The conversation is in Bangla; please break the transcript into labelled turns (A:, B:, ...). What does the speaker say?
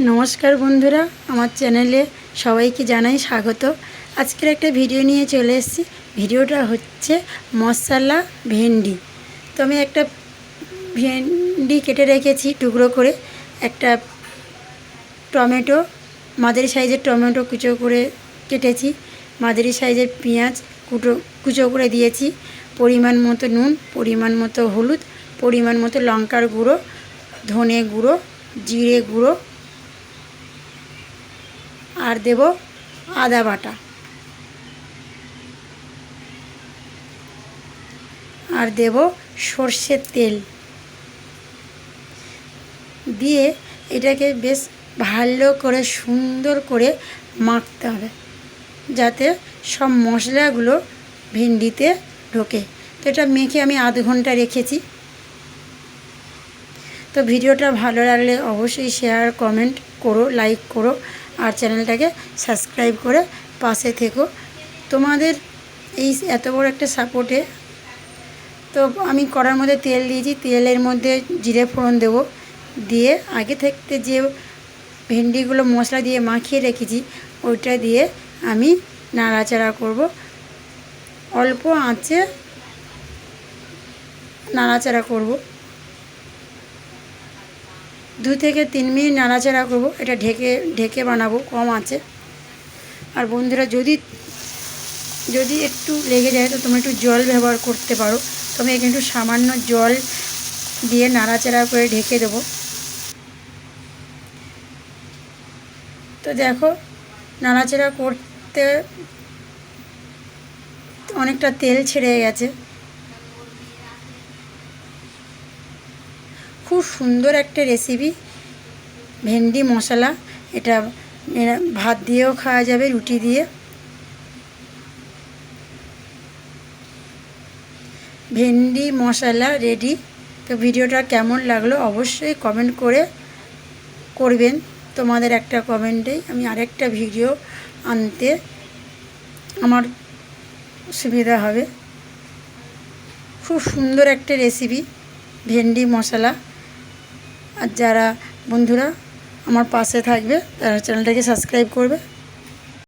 A: নমস্কার বন্ধুরা, আমার চ্যানেলে সবাইকে জানাই স্বাগত। আজকের একটা ভিডিও নিয়ে চলে এসেছি। ভিডিওটা হচ্ছে মশলা ভেন্ডি। তো আমি একটা ভেন্ডি কেটে রেখেছি টুকরো করে। একটা টমেটো, মাঝারি সাইজের টমেটো কুচো করে কেটেছি। মাদারি সাইজের পেঁয়াজ কুটো, কুচো করে দিয়েছি। পরিমাণ মতো নুন, পরিমাণ মতো হলুদ, পরিমাণ মতো লঙ্কার গুঁড়ো, ধনে গুঁড়ো, জিরে গুঁড়ো আর দেব আদা বাটা। আর দেব সর্ষের তেল। দিয়ে এটাকে বেশ ভালো করে সুন্দর করে মাখতে হবে, যাতে সব মশলাগুলো ভিন্ডিতে ঢোকে। তো এটা মেখে আমি আধ ঘণ্টা রেখেছি। তো ভিডিওটা ভালো লাগলে অবশ্যই শেয়ার, কমেন্ট করো, লাইক করো। আর চ্যানেলটাকে সাবস্ক্রাইব করে পাশে থেকো। তোমাদের এই এত বড় একটা সাপোর্টে তো আমি কড়ার মধ্যে তেল দিয়েছি, তেলের মধ্যে জিরে ফোড়ন দেবো। দিয়ে আগে থাকতে যে ভেন্ডিগুলো মশলা দিয়ে মাখিয়ে রেখেছি, ওইটা দিয়ে আমি নাড়াচাড়া করব। অল্প আঁচে নাড়াচাড়া করব। দু থেকে তিন মিনিট নাড়াচাড়া করব। এটা ঢেকে ঢেকে বানাবো, কম আছে। আর বন্ধুরা, যদি যদি একটু লেগে যায়, তো তোমরা একটু জল ব্যবহার করতে পারো। তো আমি এখানে একটু সামান্য জল দিয়ে নাড়াচাড়া করে ঢেকে দেবো। তো দেখো, নাড়াচাড়া করতে অনেকটা তেল ছেড়ে গেছে। খুব সুন্দর একটা রেসিপি ভেন্ডি, মশলা, এটা ভাত দিয়েও খাওয়া যাবে, রুটি দিয়ে। ভেন্ডি, মশলা রেডি তো ভিডিওটা কেমন লাগল অবশ্যই কমেন্ট করে করবেন। তোমাদের একটা কমেন্টেই আমি আরেকটা ভিডিও আনতে আমার সুবিধা হবে। খুব সুন্দর একটা রেসিপি ভেন্ডি, মশলা। আর যারা বন্ধুরা আমার পাশে থাকবে তারা চ্যানেলটাকে সাবস্ক্রাইব করবে।